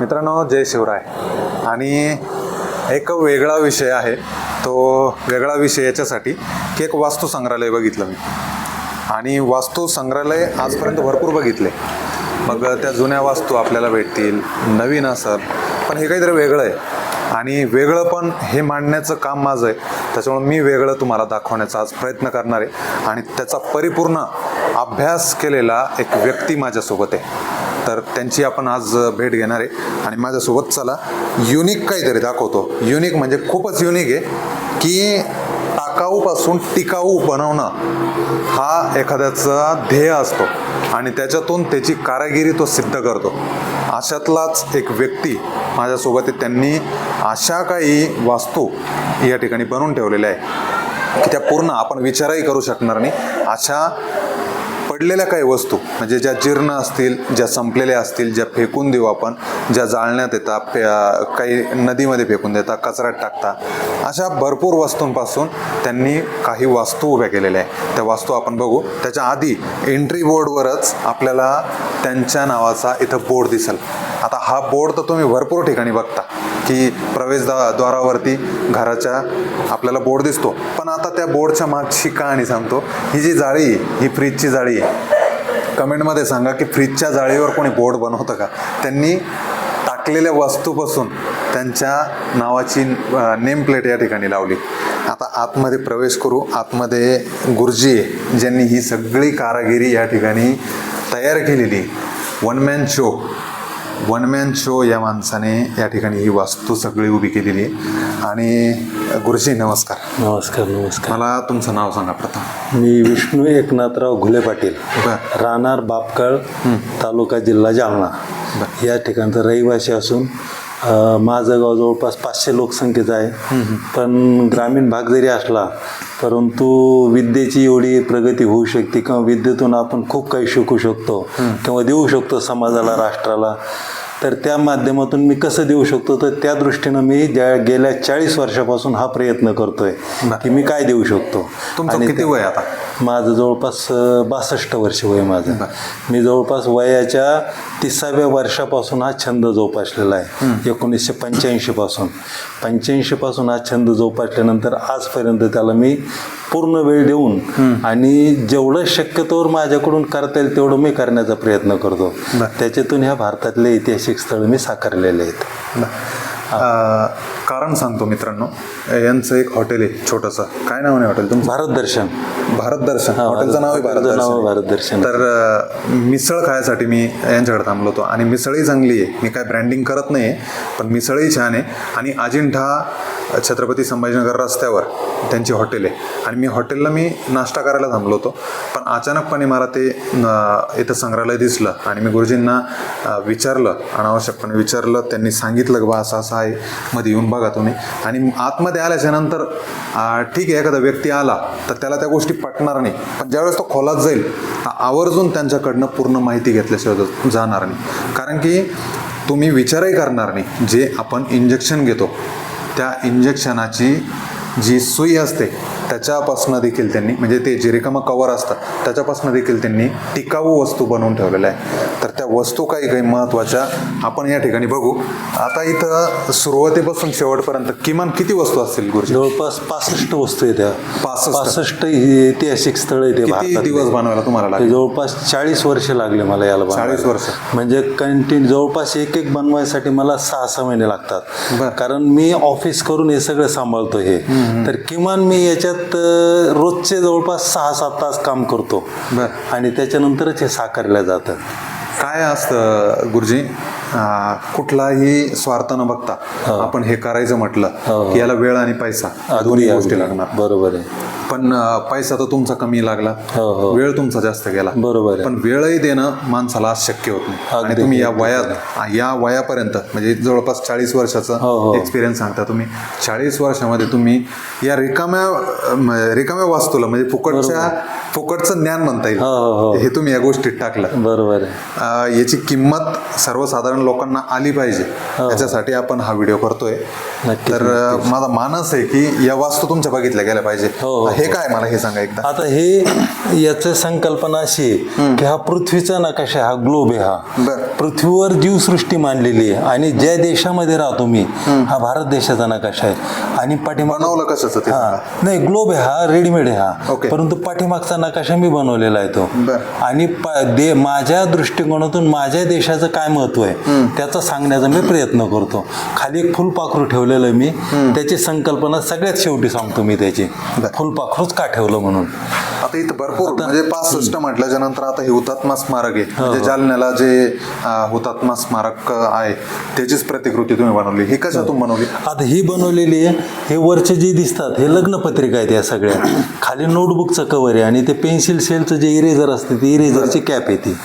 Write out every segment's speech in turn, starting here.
मित्रांनो जय शिवराय. आणि एक वेगळा विषय आहे तो वेगळा विषय याच्यासाठी की एक वास्तू संग्रहालय बघितलं मी. आणि वास्तू संग्रहालय आजपर्यंत भरपूर बघितले. मग त्या जुन्या वास्तू आपल्याला भेटतील नवीन असेल पण हे काहीतरी वेगळं आहे. आणि वेगळं पण हे मांडण्याचं काम माझं आहे. त्याच्यामुळे मी वेगळं तुम्हाला दाखवण्याचा आज प्रयत्न करणार आहे. आणि त्याचा परिपूर्ण अभ्यास केलेला एक व्यक्ती माझ्यासोबत आहे. तर त्यांची आपण आज भेट घेणार आहे. आणि माझ्यासोबत चला युनिक काहीतरी दाखवतो. युनिक म्हणजे खूपच युनिक आहे की टाकाऊपासून टिकाऊ बनवणं हा एखाद्याचा ध्येय असतो. आणि त्याच्यातून त्याची कारागिरी तो सिद्ध करतो. अशातलाच एक व्यक्ती माझ्यासोबत त्यांनी अशा काही वास्तू या ठिकाणी बनवून ठेवलेल्या आहे की त्या पूर्ण आपण विचारही करू शकणार नाही. अशा पडलेल्या काही वस्तू म्हणजे ज्या जीर्ण असतील ज्या संपलेल्या असतील ज्या फेकून देऊ आपण ज्या जाळण्यात येतात काही नदीमध्ये फेकून देता कचऱ्यात टाकता अशा भरपूर वस्तूंपासून त्यांनी काही वास्तू उभ्या केलेल्या आहे त्या वास्तू आपण बघू. त्याच्या आधी एंट्री बोर्डवरच आपल्याला त्यांच्या नावाचा इथं बोर्ड दिसेल. आता हा बोर्ड तर तुम्ही भरपूर ठिकाणी बघता की प्रवेशद्वा द्वारावरती घराच्या आपल्याला बोर्ड दिसतो. पण आता त्या बोर्डच्या मागची कहाणी सांगतो. ही जी जाळी ही फ्रीजची जाळी आहे. कमेंटमध्ये सांगा की फ्रीजच्या जाळीवर कोणी बोर्ड बनवतं का? त्यांनी टाकलेल्या वस्तूपासून त्यांच्या नावाची नेम प्लेट या ठिकाणी लावली. आता आतमध्ये प्रवेश करू. आतमध्ये गुरुजी आहे ज्यांनी ही सगळी कारागिरी या ठिकाणी तयार केलेली. One man show one man show या माणसाने या ठिकाणी ही वास्तू सगळी उभी केलेली आहे. आणि गुरुजी नमस्कार. नमस्कार नमस्कार. मला तुमचं नाव सांगा प्रथम. मी विष्णू एकनाथराव घुले पाटील राहणार बापकळ तालुका जिल्हा जालना. या ठिकाणचा रहिवासी असून माझं गाव जवळपास पाचशे लोकसंख्येचं आहे. पण ग्रामीण भाग जरी असला परंतु विद्येची एवढी प्रगती होऊ शकते किंवा विद्येतून आपण खूप काही शिकू शकतो किंवा देऊ शकतो समाजाला राष्ट्राला. तर त्या माध्यमातून मी कसं देऊ शकतो? तर त्या दृष्टीनं मी ज्या गेल्या चाळीस वर्षापासून हा प्रयत्न करतोय की मी काय देऊ शकतो? तुमचं किती वय आता? माझं जवळपास बासष्ट वर्ष वय माझं. मी जवळपास वयाच्या तिसाव्या वर्षापासून हा छंद जोपासलेला आहे. एकोणीसशे पंच्याऐंशी पासून. पंच्याऐंशी पासून हा छंद जोपासल्यानंतर आजपर्यंत त्याला मी पूर्ण वेळ देऊन आणि जेवढं शक्यतोवर माझ्याकडून करता येईल तेवढं मी करण्याचा प्रयत्न करतो. त्याच्यातून ह्या भारतातले ऐतिहासिक स्थळ मी साकारलेले आहेत. कारण सांगतो मित्रांनो. यांचं एक हॉटेल आहे छोटंसं. काय नाव आहे हॉटेल तुमचं? भारत दर्शन. भारत दर्शन. हा, हॉटेलचं नाव आहे भारत आहे दर्शन. भारत दर्शन. तर मिसळ खायसाठी मी यांच्याकडे थांबलो होतो. आणि मिसळही चांगली आहे. मी काय ब्रँडिंग करत नाही पण मिसळही छान आहे. आणि अजिंठा छत्रपती संभाजीनगर रस्त्यावर त्यांची हॉटेल आहे. आणि मी हॉटेलला मी नाश्ता करायला थांबलो होतो. पण अचानकपणे मला ते इथं संग्रहालय दिसलं आणि मी गुरुजींना विचारलं अनावश्यकपणे विचारलं. त्यांनी सांगितलं की बा असं असं आहे. मध्ये येऊन बघा तुम्ही. आणि आतमध्ये आल्याच्यानंतर ठीक आहे एखादा व्यक्ती आला तर त्याला त्या गोष्टी पटणार नाही. पण ज्यावेळेस तो खोलात जाईल आवर्जून त्यांच्याकडनं पूर्ण माहिती घेतल्याशिवाय जाणार नाही. कारण की तुम्ही विचारही करणार नाही. जे आपण इंजेक्शन घेतो त्या इंजेक्शनाची जी सुई असते त्याच्यापासून देखील त्यांनी म्हणजे ते जे रिकामं कवर असतं त्याच्यापासून देखील त्यांनी टिकाऊ वस्तू बनवून ठेवलेल्या आहे तर वस्तू काही काही महत्त्वाच्या आपण या ठिकाणी बघू आता इथं सुरुवातीपासून शेवटपर्यंत किमान किती वस्तू असतील गुरुजी जवळपास पासष्ट वस्तू आहेत त्या पासष्ट? पासष्ट ही ऐतिहासिक स्थळ आहे ते. दिवस बनवायला तुम्हाला जवळपास चाळीस वर्ष लागले मला याला. 40 वर्ष. म्हणजे कंटिन्यू जवळपास एक एक बनवायसाठी मला सहा सहा महिने. लागतात कारण मी ऑफिस करून हे सगळं सांभाळतो हे तर किमान मी याच्यात रोजचे जवळपास सहा सात तास काम करतो. आणि त्याच्यानंतरच हे साकारलं जातं काय असतं गुरुजी कुठलाही स्वार्थ न बघता आपण हे करायचं म्हटलं हो. की याला वेळ आणि पैसा दोन्ही गोष्टी. लागणार बरोबर आहे पण पैसा तर तुमचा कमी लागला हो, हो. वेळ तुमचा जास्त गेला बरोबर. पण वेळही देणं माणसाला आज शक्य होत नाही आणि तुम्ही या. वयात या वयापर्यंत म्हणजे जवळपास चाळीस हो, वर्षाचा हो. एक्सपिरियन्स सांगता तुम्ही चाळीस वर्षामध्ये तुम्ही या रिकाम्या रिकाम्या वास्तूला म्हणजे फुकटच्या फुकटचं ज्ञान म्हणता येईल. हो, हो, हो. हे तुम्ही या गोष्टीत टाकलं. बरोबर याची किंमत सर्वसाधारण लोकांना आली पाहिजे. याच्यासाठी आपण हा व्हिडिओ करतोय. तर माझा मानस आहे की या वास्तू तुमच्या बघितल्या गेल्या पाहिजे. हो, काय मला हे सांगा एकदा? आता हे याचं संकल्पना अशी आहे की हा पृथ्वीचा नकाशा हा ग्लोब आहे हा. पृथ्वीवर जीवसृष्टी मांडलेली आहे आणि ज्या देशामध्ये राहतो मी हा भारत देशाचा नकाशा आहे? आणि पाठीमाग बनवलं कशाचं. नाही ग्लोब आहे हा रेडीमेड आहे हा. ओके. परंतु पाठीमागचा नकाशा मी बनवलेला आहे तो. आणि दे माझ्या दृष्टिकोनातून माझ्या देशाचं काय महत्त्व आहे त्याचं सांगण्याचा मी प्रयत्न करतो. खाली एक फुलपाखरू ठेवलेलं मी. त्याची संकल्पना सगळ्यात शेवटी सांगतो मी त्याची. फुलपाखरूच का ठेवलं म्हणून? आता इथं भरपूर म्हणजे पासष्ट म्हटल्याच्या नंतर आता हे हुतात्मा स्मारक आहे. हो, म्हणजे जालन्याला जे हुतात्मा स्मारक आहे त्याचीच प्रतिकृती तुम्ही बनवली. ही कशातून बनवली? आता ही बनवलेली आहे हे वरचे जे दिसतात हे लग्नपत्रिका आहेत या सगळ्या. खाली नोटबुकचं कवर आहे आणि ते पेन्सिल सेलचं जे इरेझर असते ते इरेझरची कॅप आहे ती.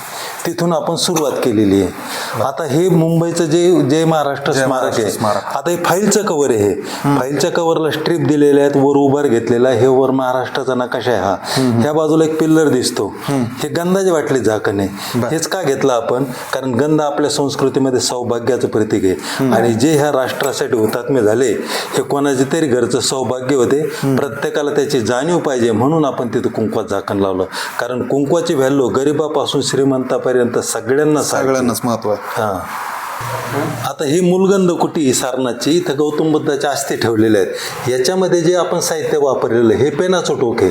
तिथून आपण सुरुवात केलेली आहे. आता हे मुंबईचं जे जय महाराष्ट्र स्मारक आहे. आता हे फाईलचं कवर आहे हे. फाईलच्या कव्हरला स्ट्रीप दिलेले आहेत वर उभार घेतलेला आहे. हे वर महाराष्ट्राचा नकाशा आहे हा. त्या बाजूला एक पिल्लर दिसतो. हे गंधाचे वाटले झाकण आहे. हेच का घेतलं आपण? कारण गंध आपल्या संस्कृतीमध्ये सौभाग्याचं प्रतीक आहे. आणि जे ह्या राष्ट्रासाठी हुतात्मे झाले हे कोणाचे तरी घरचं सौभाग्य होते. प्रत्येकाला त्याची जाणीव पाहिजे म्हणून आपण तिथं कुंकवात झाकण लावलं. कारण कुंकवाची व्हॅल्यू गरिबापासून श्रीमंतापर्यंत सगळ्यांना सारखी. सगळ्यांनाच महत्त्व आहे हा आता ही मुलगंध कुटी सारनाथची? इथं गौतम बुद्धाच्या अस्थी ठेवलेल्या आहेत. याच्यामध्ये जे आपण साहित्य वापरलेलं हे पेनाचं टोक आहे.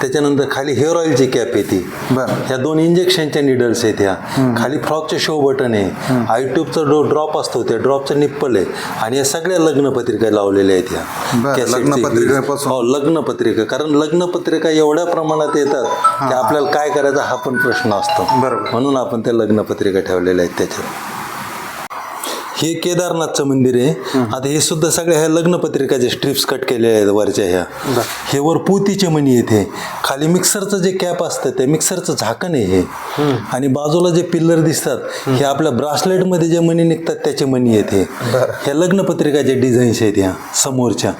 त्याच्यानंतर खाली हेअर ऑइलची कॅप आहे ती. बरं. ह्या दोन इंजेक्शनच्या निडल्स आहेत ह्या. खाली फ्रॉकचे शो बटन आहे. आयट्यूबचा डो ड्रॉप असतो त्या ड्रॉपचं निप्पल आहे. आणि या सगळ्या लग्नपत्रिका लावलेल्या आहेत ह्या. कॅसेटचे. लग्नपत्रिकेपासून- हो लग्नपत्रिका कारण लग्नपत्रिका एवढ्या प्रमाणात येतात की आपल्याला काय करायचा हा पण प्रश्न असतो. बरोबर. म्हणून आपण त्या लग्नपत्रिका ठेवलेल्या आहेत त्याच्यात. हे केदारनाथचं मंदिर आहे. आता हे सुद्धा सगळ्या ह्या लग्नपत्रिकाचे स्ट्रिप्स कट केलेल्या आहेत वरच्या ह्या. हे वर पोतीचे मणी येते खाली मिक्सरचं जे कॅप असतं ते मिक्सरचं झाकण आहे हे. आणि बाजूला जे पिल्लर दिसतात हे. आपल्या ब्रासलेटमध्ये जे मणी निघतात त्याचे मणी येते ह्या लग्नपत्रिकाचे डिझाईन्स आहेत ह्या समोरच्या.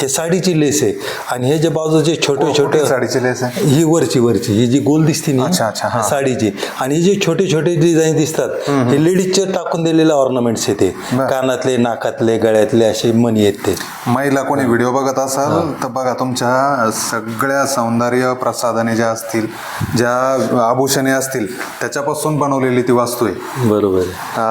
हे साडीची लेस आहे. आणि हे जे बाजूचे छोटे छोटे कुठली साडीची लेस आहे? ही वरची वरची. ही जी गोल दिसते ना अच्छा, अच्छा, हा. साडीची. आणि हे जे छोटे छोटे डिझाईन दिसतात हे लेडीजचे टाकून दिलेले ऑर्नामेंट्स आहेत ते. बरं. कानातले नाकातले गळ्यातले असे मणी आहेत ते. महिला कोणी व्हिडिओ बघत असाल तर बघा तुमच्या सगळ्या सौंदर्य प्रसाधने ज्या असतील ज्या आभूषणे असतील त्याच्यापासून बनवलेली ती वास्तू आहे. बरोबर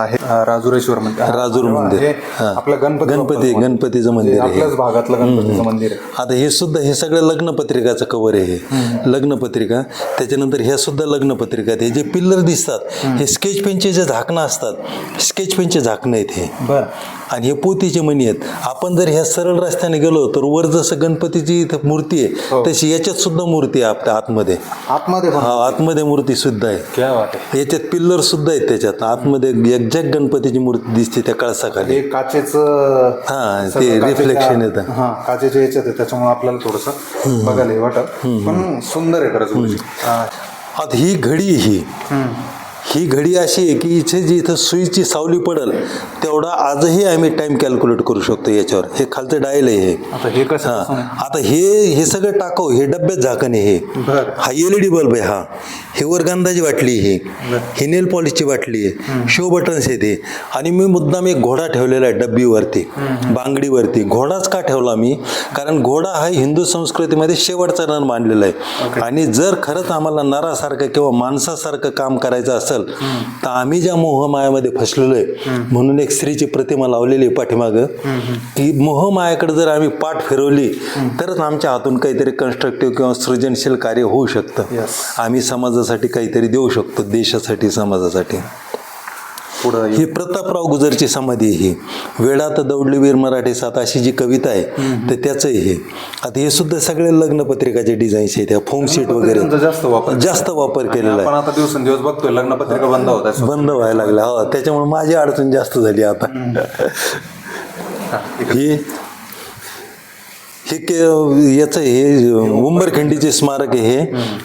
हे राजुरेश्वर मंदिर. राजूर मंदिर. हे हा. आपलं गणपती गणपती गणपतीचं मंदिर आहे आपल्याच भागातलं गणपतीचं मंदिर आहे. आता हे सुद्धा हे सगळं लग्नपत्रिकाचं कवर आहे हे. लग्नपत्रिका त्याच्यानंतर ह्या सुद्धा लग्नपत्रिका आहेत. हे जे पिल्लर दिसतात हे स्केच पेनचे जे झाकणं असतात स्केच पेनचे झाकणं आहेत हे. बरं. आणि हे पोतीचे मणी आहेत. आपण जर ह्या सरळ रस्त्याने गेलो तर वर जसं गणपतीची इथं मूर्ती आहे तशी याच्यात सुद्धा मूर्ती आहे आपल्या आतमध्ये. आतमध्ये हा आतमध्ये मूर्ती सुद्धा आहे. याच्यात पिल्लर सुद्धा आहेत त्याच्यात. आतमध्ये एक्झॅक्ट गणपतीची मूर्ती दिसते त्या कळसाखाली. हे काचेच हा, ते reflection येतं. हा काचेच्या याच्यात आहे त्याच्यामुळे आपल्याला थोडस बघायला हे वाटत. पण सुंदर आहे खरंच. हा. आता ही घडी ही. ही घडी अशी आहे की इथे जी इथं सुईची सावली पडल तेवढा आजही आम्ही टाइम कॅल्क्युलेट करू शकतो याच्यावर. हे खालचं डायल आहे हे. आता हे कसं हा. आता हे हे सगळं टाकव हे डब्यात झाकण आहे हे. हा एल ई डी बल्ब आहे हा. हे वर गंधाची बाटली ही ही नेल पॉलिशची बाटली आहे. शो बटन्स आहे ते आणि मी मुद्दाम एक घोडा ठेवलेला आहे डब्बीवरती बांगडीवरती. घोडाच का ठेवला मी? कारण घोडा हा हिंदू संस्कृतीमध्ये शेवटचा नर मानलेला आहे. आणि जर खरंच आम्हाला नरासारखं किंवा माणसासारखं काम करायचं असेल तर आम्ही ज्या मोहमायामध्ये फसलेलो आहे म्हणून एक स्त्रीची प्रतिमा लावलेली आहे पाठीमागं. की मोहमायाकडे जर आम्ही पाठ फिरवली तरच आमच्या हातून काहीतरी कन्स्ट्रक्टिव्ह किंवा सृजनशील कार्य होऊ शकतं. आम्ही समाजासाठी काहीतरी देऊ शकतो देशासाठी समाजासाठी. पुढं ही प्रतापराव गुजरची समाधी आहे ही. वेळात दौडली वीर मराठी सात अशी जी कविता आहे तर त्याचं आहे. हे आता हे सुद्धा सगळे लग्नपत्रिकाचे डिझाईन्स आहेत त्या फोम सीट वगैरे. जास्त वापर जास्त वापर केलेला आहे. आता दिवसंदिवस बघतोय लग्नपत्रिका बंद होत बंद व्हायला लागला हो त्याच्यामुळे माझी अडचण जास्त झाली आता. ही हे के याचं हे उंबरखंडीचे स्मारक आहे हे.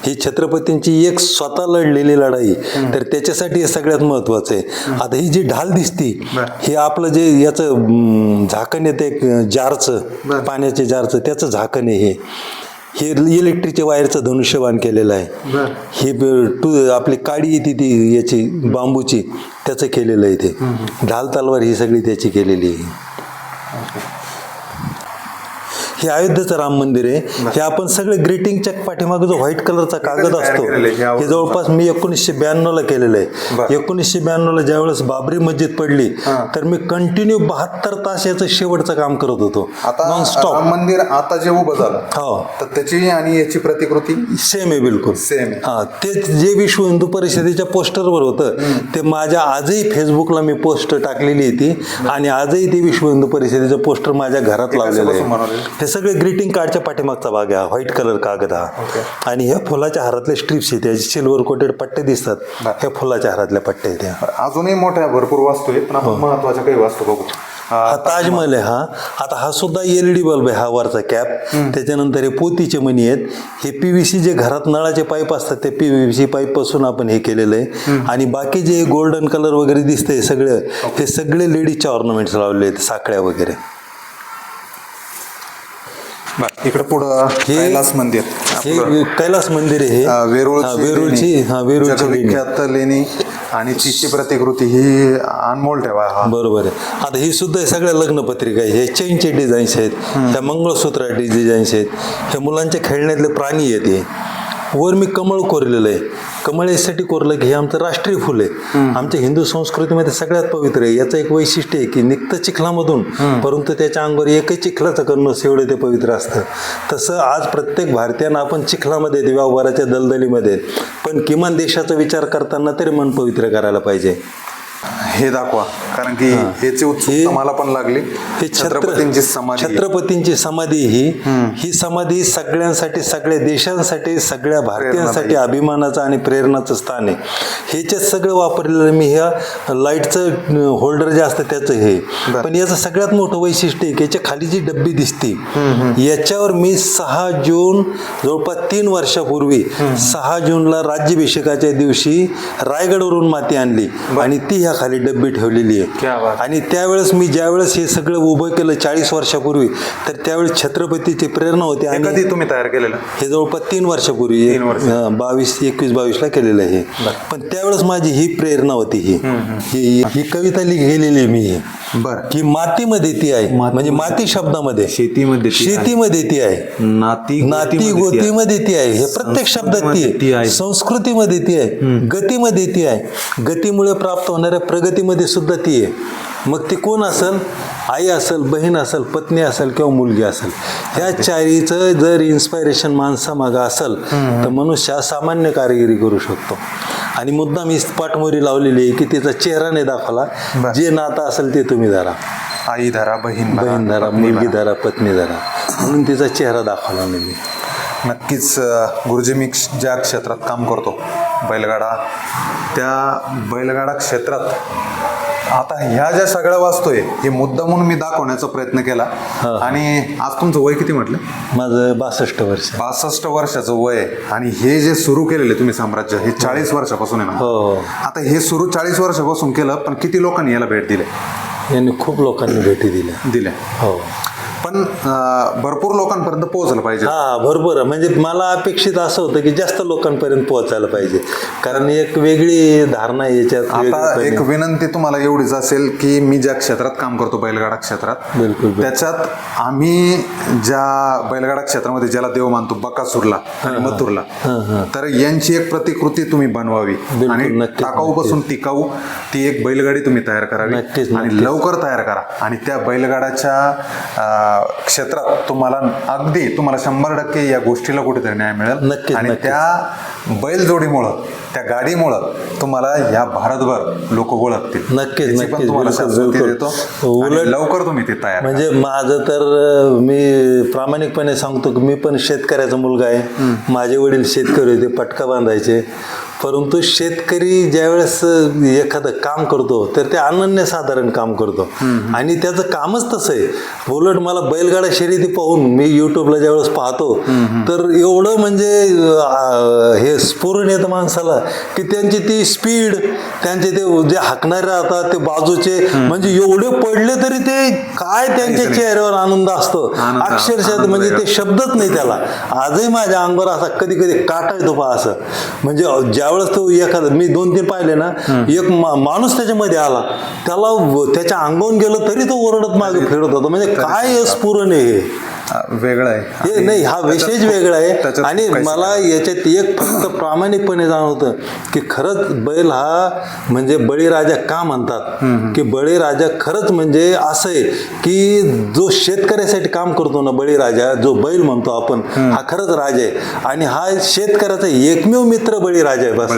ही छत्रपतींची एक स्वतः लढलेली लढाई. तर त्याच्यासाठी हे सगळ्यात महत्वाचं आहे. आता ही जी ढाल दिसती हे आपलं जे याचं झाकण येते जारचं पाण्याचे जारचं त्याचं झाकण आहे हे. हे इलेक्ट्रिकच्या वायरचं धनुष्यबाण केलेलं आहे. हे टू आपली काडी येते ती याची बांबूची त्याचं केलेलं आहे ते. ढाल तलवार ही सगळी त्याची केलेली आहे. हे अयोध्येचं राम मंदिर आहे. हे आपण सगळे ग्रीटिंगच्या पाठीमागे जो व्हाईट कलरचा कागद असतो? हे जवळपास मी एकोणीसशे ब्याण्णव ला केलेलं. आहे. एकोणीसशे ब्याण्णव ला ज्यावेळेस बाबरी मस्जिद पडली तर मी कंटिन्यू बहात्तर तास याचं शेवटचं काम करत होतो. आता स्टॉप मंदिर आता जे उभं झालं हो. तर त्याची आणि याची प्रतिकृती? सेम आहे बिलकुल. आहे. हा ते जे विश्व हिंदू परिषदेच्या पोस्टरवर होतं ते माझ्या आजही फेसबुकला मी पोस्ट टाकलेली आहे ती. आणि आजही ते विश्व हिंदू परिषदेचं पोस्टर माझ्या घरात लावलेलं? आहे. सगळे ग्रीटिंग कार्डच्या पाठीमागचा भाग आहे व्हाईट कलर कागद हा. आणि हे फुलाच्या हारातले स्ट्रिप्स आहेत त्याचे सिल्वर कोटेड पट्टे दिसतात. बरं. हे फुलाच्या हारातल्या पट्टे आहेत ह्या. अजूनही मोठ्या भरपूर वास्तू आहेत पण आपण महत्त्वाच्या काही वास्तू बघू. हा ताजमहल आहे हा. आता हा सुद्धा एल डी बल्ब आहे हा वरचा कॅप त्याच्यानंतर हे पोतीचे मणी आहेत. हे पी व्ही सी जे घरात नळाचे पाईप असतात ते पी व्ही सी पाईपपासून आपण हे केलेलं आहे. आणि बाकी जे गोल्डन कलर वगैरे दिसतंय सगळं हे सगळे लेडीजचे ऑर्नामेंट्स लावले आहेत साखळ्या वगैरे. बरं, इकडे पुढं हे- कैलास मंदिर. हे कैलास मंदिर आहे हे. हा, वेरूळची. हा वेरूळची लेणी. जगविख्यात लेणी आणि तिची प्रतिकृती ही अनमोल ठेवा हा. बरोबर आहे. आता ही सुद्धा सगळ्या लग्नपत्रिका आहे. हे चेनचे डिझाईन्स आहेत. ह्या मंगळसूत्राचे डिझाईन्स आहेत. हे मुलांच्या खेळण्यातले प्राणी आहेत हे. वर मी कमळ कोरलेलं आहे. कमळ यासाठी कोरलं की हे आमचं राष्ट्रीय फुल आहे. आमच्या हिंदू संस्कृतीमध्ये सगळ्यात पवित्र आहे. याचं एक वैशिष्ट्य आहे की निघतं चिखलामधून परंतु त्याच्या अंगावर एकही चिखलाचं करणं एवढं ते पवित्र असतं. तसं आज प्रत्येक भारतीयांना आपण चिखलामध्ये व्यवहाराच्या दलदलीमध्ये. पण किमान देशाचा विचार करताना तरी मन पवित्र करायला पाहिजे. हे दाखवा. कारण की याची उत्सुकता हे- मला पण लागली. हे छत्र छत्रपतींची समाधी. छत्रपतींची समाधी ही ही समाधी सगळ्यांसाठी सगळ्या देशांसाठी सगळ्या भारतीयांसाठी अभिमानाचं आणि प्रेरणाचं स्थान आहे. ह्याच्यात सगळं वापरलेलं मी ह्या लाईटचं होल्डर जे असतं त्याचं हे. पण याचं सगळ्यात मोठं वैशिष्ट्य आहे की याच्या खाली जी डब्बी दिसते याच्यावर मी सहा जून जवळपास तीन वर्षापूर्वी सहा जूनला राज्याभिषेकाच्या दिवशी रायगडवरून माती आणली आणि ती ह्या खाली डब्बी ठेवलेली क्या आहे बात. आणि त्यावेळेस मी ज्यावेळेस हे सगळं उभं केलं चाळीस वर्षापूर्वी तर त्यावेळेस छत्रपतीची प्रेरणा होती हे आणि कधी तुम्ही तयार केलेलं? हे जवळपास तीन वर्षापूर्वी तीन वर्ष. अं, बावीस एकवीस बावीसला केलेलं आहे पण त्यावेळेस माझी ही प्रेरणा होती ही. ही ही कविता लिहिलेली आहे मी ही. बरं की मातीमध्ये ती आहे म्हणजे माती शब्दामध्ये शेतीमध्ये. शेतीमध्ये ती आहे नाती नाती गोतीमध्ये ती आहे हे प्रत्येक शब्दात ती आहे. संस्कृतीमध्ये ती आहे गतीमध्ये ती आहे गतीमुळे प्राप्त होणाऱ्या प्रगतीमध्ये सुद्धा ती आहे मग ती कोण असेल आई असेल बहीण असेल पत्नी असेल किंवा मुलगी असेल ह्या चारीचं जर इन्स्पायरेशन माणसामागं असेल तर मनुष्य सामान्य कारागिरी करू शकतो आणि मुद्दाम ही पाठमोरी लावलेली आहे की तिचा चेहरा नाही दाखवला. जे नातं असेल ते तुम्ही धरा आई धरा बहीण बहीण धरा मुलगी धरा. पत्नी धरा म्हणून तिचा चेहरा दाखवला नाही मी नक्कीच गुरुजी मी ज्या क्षेत्रात काम करतो बैलगाडा त्या बैलगाडा क्षेत्रात आता ह्या ज्या सगळ्या वास्तू आहे हे मुद्दा म्हणून मी दाखवण्याचा प्रयत्न केला. आणि आज तुमचं वय किती म्हटलं? माझं बासष्ट वर्ष. बासष्ट वर्षाचं वय आहे. आणि हे जे सुरू केलेले तुम्ही साम्राज्य हे चाळीस वर्षापासून आहे हो ना हो. आता हे सुरू चाळीस वर्षापासून केलं पण किती लोकांनी याला भेट दिली? यांनी खूप लोकांनी भेटी दिल्या. दिल्या. हो. पण भरपूर लोकांपर्यंत पोहोचलं पाहिजे हा आहे. म्हणजे मला अपेक्षित असं होतं की जास्त लोकांपर्यंत पोहोचायला पाहिजे कारण एक वेगळी धारणा आहे याच्यात आता. एक विनंती तुम्हाला एवढीच असेल की मी ज्या क्षेत्रात काम करतो बैलगाडा क्षेत्रात बिलकुल. त्याच्यात आम्ही ज्या बैलगाडा क्षेत्रामध्ये ज्याला देव मानतो बकासूरला आणि मथुरला तर यांची एक प्रतिकृती तुम्ही बनवावी आणि नक्कीच, टाकाऊपासून टिकाऊ ती एक बैलगाडी तुम्ही तयार करावी आणि. लवकर तयार करा आणि त्या बैलगाडाच्या क्षेत्रात तुम्हाला अगदी तुम्हाला शंभर टक्के या गोष्टीला कुठेतरी न्याय मिळेल. नक्कीच, आणि. त्या बैलजोडीमुळं त्या गाडीमुळं तुम्हाला या भारतभर लोक ओळखतील. नक्कीच, नक्कीच, उलट- लवकर तुम्ही ते तयार. म्हणजे माझं तर मी प्रामाणिकपणे सांगतो की मी पण शेतकऱ्याचा मुलगा आहे. माझे वडील शेतकरी होते पटका बांधायचे. परंतु शेतकरी ज्यावेळेस एखादं काम करतो तर ते अनन्यसाधारण काम करतो. आणि त्याचं कामच तसं आहे. उलट मला बैलगाडा शर्यती पाहून मी युट्यूबला ज्यावेळेस पाहतो तर एवढं म्हणजे हे स्फुरण येतं माणसाला की त्यांची ती स्पीड त्यांचे ते जे हाकणारे राहतात ते बाजूचे म्हणजे एवढे पडले तरी ते काय त्यांच्या चेहऱ्यावर आनंद असतो. अक्षरशः म्हणजे ते. शब्दच नाही त्याला. आजही माझ्या अंगावर असा कधी कधी काटा येतो पहा असं. म्हणजे ज्यावेळेस तो एखादा मी दोन तीन पाहिले ना एक माणूस त्याच्यामध्ये आला. त्याला त्याच्या अंगावून गेलं तरी तो ओरडत मागे फिरत होता. म्हणजे काय स्फुरण आहे वेगळं आहे. हे नाही हा विषयच त्याच्यात- वेगळा आहे. आणि मला याच्यात एक फक्त प्रामाणिकपणे जाणवतं की खरंच बैल हा म्हणजे बळीराजा का म्हणतात? की बळीराजा खरंच म्हणजे असं आहे की जो शेतकऱ्यासाठी काम करतो ना बळीराजा जो बैल म्हणतो आपण हा खरंच राजा आहे. आणि हा शेतकऱ्याचा एकमेव मित्र बळीराजा आहे बस.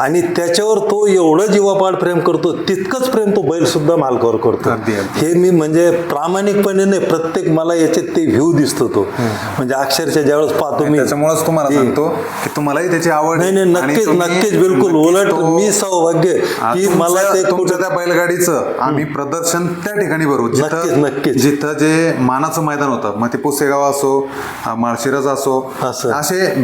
आणि त्याच्यावर तो एवढं जीवापाड प्रेम करतो तितकंच प्रेम तो बैल सुद्धा मालकावर करतो. हे मी म्हणजे प्रामाणिकपणे नाही प्रत्येक मला याच्यात ते व्ह्यू दिसतो तो म्हणजे अक्षरशः ज्यावेळेस पाहतो मी त्याच्यामुळेच तुम्हाला सांगतो की तुम्हालाही त्याची आवड नाही. नाही नक्कीच नक्कीच बिलकुल उलट मी सौभाग्य की मला ते तुमच्या त्या बैलगाडीचं आम्ही प्रदर्शन त्या ठिकाणी भरू नक्कीच, जिथं नक्कीच. जिथं जे मानाचं मैदान होतं मग ते पुसेगाव असो आ, माळशिरस असो असं.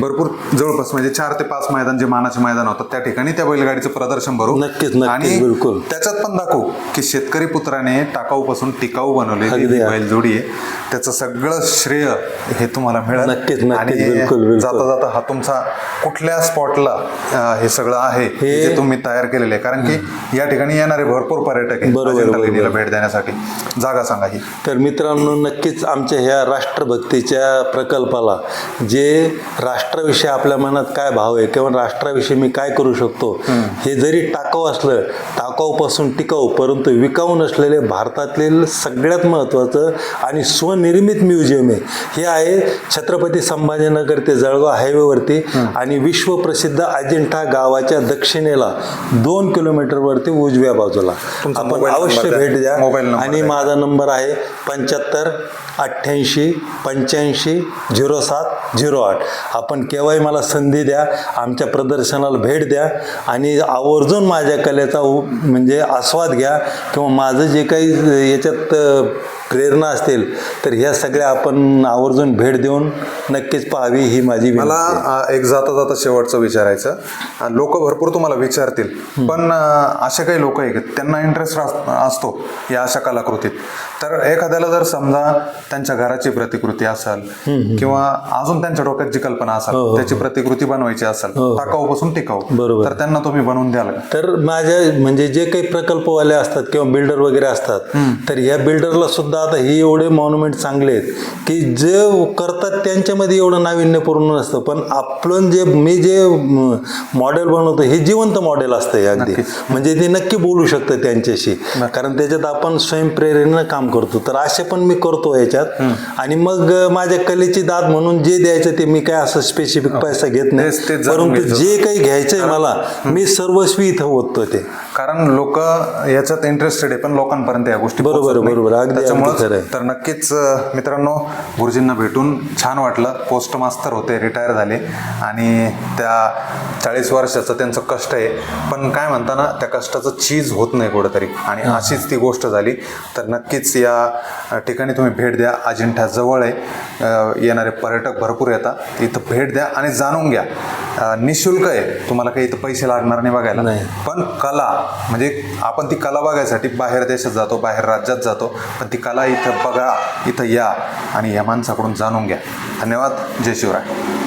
भरपूर जवळपास म्हणजे चार ते पाच मैदान जे मानाचे मैदान होतं त्या ठिकाणी त्या बैलगाडीचं प्रदर्शन भरू नक्कीच, आणि बिलकुल. त्याच्यात पण दाखवू की शेतकरी पुत्राने टिकाऊ अगदी, ही अगदी. बैलजोडी आहे त्याचं सगळं श्रेय हे तुम्हाला मिळेल. नक्कीच, आणि. जाता जाता हा तुमचा कुठल्या स्पॉटला हे सगळं आहे हे- तुम्ही तयार केलेले आहे. कारण की या ठिकाणी येणारे भरपूर पर्यटक आहेत भेट देण्यासाठी. जागा सांगा ही. तर मित्रांनो नक्कीच आमच्या ह्या राष्ट्रभक्तीच्या प्रकल्पाला जे राष्ट्राविषयी आपल्या मनात काय भाव आहे किंवा राष्ट्राविषयी मी काय करू शकतो हे जरी टाकाऊ असलं टाकाऊपासून टिकाऊ परंतु विकाऊ नसलेले भारतातील सगळ्यात महत्त्वाचं आणि स्वनिर्मित म्युझियम आहे हे आहे छत्रपती संभाजीनगर ते जळगाव हायवेवरती आणि विश्वप्रसिद्ध अजिंठा गावाच्या दक्षिणेला दोन किलोमीटरवरती उजव्या बाजूला. आपण अवश्य. भेट द्या. आणि. माझा नंबर आहे पंच्याहत्तर अठ्ठ्याऐंशी पंच्याऐंशी झिरो सात झिरो आठ. आपण केव्हाही मला संधी द्या आमच्या प्रदर्शनाला भेट द्या आणि आवर्जून माझ्या कलेचा म्हणजे आस्वाद घ्या किंवा माझं जे काही याच्यात प्रेरणा असतील तर ह्या सगळ्या आपण आवर्जून भेट देऊन नक्कीच पाहावी ही माझी मला एक जाता जाता शेवटचं विचारायचं लोक भरपूर तुम्हाला विचारतील पण असे काही लोक आहे की त्यांना इंटरेस्ट असतो या अशा कलाकृतीत. तर एखाद्याला जर समजा त्यांच्या घराची प्रतिकृती असेल किंवा अजून त्यांच्या डोक्यात जी कल्पना हो, असेल हो. त्याची प्रतिकृती बनवायची असेल हो. टाकाऊपासून टिकाऊ बरोबर. तर त्यांना तुम्ही बनवून द्याल तर माझ्या म्हणजे जे काही प्रकल्पवाले असतात किंवा बिल्डर वगैरे असतात तर या बिल्डरला सुद्धा आता हे एवढे मॉन्युमेंट चांगले आहेत की जे करतात त्यांच्यामध्ये एवढं नाविन्यपूर्ण नसतं. पण आपण जे मी जे मॉडेल बनवतो हे जिवंत मॉडेल असतं हे अगदी. म्हणजे ते नक्की बोलू शकतं त्यांच्याशी. कारण त्याच्यात आपण स्वयंप्रेरणेनं काम करतो. तर असे पण मी करतो याच्यात. आणि मग माझ्या कलेची दाद म्हणून जे द्यायचं ते मी काय असं स्पेसिफिक पैसा घेत नाही. परंतु. जे काही घ्यायचंय मला मी सर्वस्वी इथं ओततो ते. कारण लोक याच्यात इंटरेस्टेड आहे पण लोकांपर्यंत या गोष्टी बरोबर. बरोबर. अगदी- आहे. तर नक्कीच मित्रांनो गुरुजींना भेटून छान वाटलं. पोस्ट मास्तर होते रिटायर झाले. आणि त्या चाळीस वर्षाचं त्यांचं कष्ट आहे. पण काय म्हणताना त्या कष्टाचं चीज होत नाही कुठंतरी. आणि अशीच ती गोष्ट झाली. तर नक्कीच या ठिकाणी तुम्ही भेट द्या. अजिंठा जवळ आहे. येणारे पर्यटक भरपूर येतात. इथं भेट द्या आणि जाणून घ्या. निशुल्क आहे. तुम्हाला काही इथं पैसे लागणार नाही बघायला. नाही. पण कला म्हणजे आपण ती कला बघायसाठी बाहेर देशात जातो बाहेर राज्यात जातो पण ती कला इथं बघा इथं या आणि या माणसाकडून जाणून घ्या. धन्यवाद. जय शिवराय.